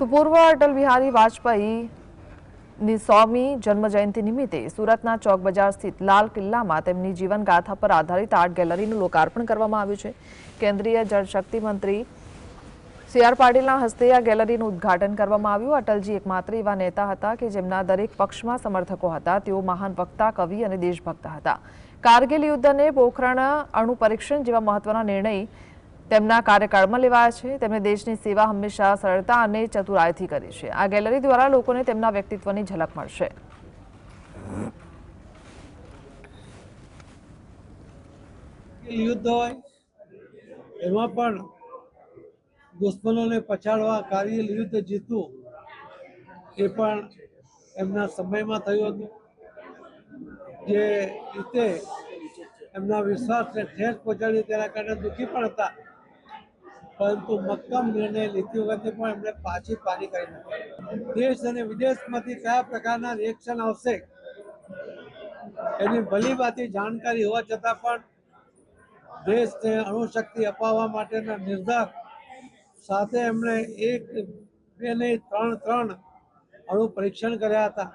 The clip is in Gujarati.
તો પૂર્વ અટલ બિહારી વાજપેયીની સોમી જન્મજયંતિ નિમિત્તે સુરતના ચોક બજાર સ્થિત લાલ કિલ્લામાં તેમની જીવનગાથા પર આધારિત આર્ટ ગેલેરીનું લોકાર્પણ કરવામાં આવ્યું છે. કેન્દ્રીય જળશક્તિ મંત્રી સી આર પાટીલના હસ્તે આ ગેલેરીનું ઉદ્ઘાટન કરવામાં આવ્યું. અટલજી એકમાત્ર એવા નેતા હતા કે જેમના દરેક પક્ષમાં સમર્થકો હતા. તેઓ મહાન વક્તા, કવિ અને દેશભક્ત હતા. કારગિલ યુદ્ધ અને પોખરણ અણુ પરીક્ષણ જેવા મહત્વના નિર્ણય તેમના કાર્યકાળમાં લેવાયા છે. તેમણે દેશની સેવા હંમેશા સરળતા અને ચતુરાઈથી કરી છે. આ ગેલેરી દ્વારા લોકોને તેમના વ્યક્તિત્વની ઝલક મળશે. યુદ્ધ હોય, એમાં પણ દુશ્મનોને પછાડવા કારગિલ યુદ્ધ જીતવું એ પણ એમના સમયમાં થયું હતું. જે રીતે એમના વિશ્વાસને ઠેસ પહોંચાડી તેના કારણે દુઃખી પણ હતા. પરંતુ મક્કમ નિર્ણય લીધી વખતે પણ એમણે પાછી પારી કરી નાખી. દેશ અને વિદેશમાંથી કયા પ્રકારના રિએક્શન આવશે એની ભલીભાતી જાણકારી હોવા છતાં પણ દેશને અણુશક્તિ અપાવવા માટેના નિર્ધાર સાથે એમણે એક, બે નહીં, ત્રણ ત્રણ અણુ પરીક્ષણ કર્યા હતા.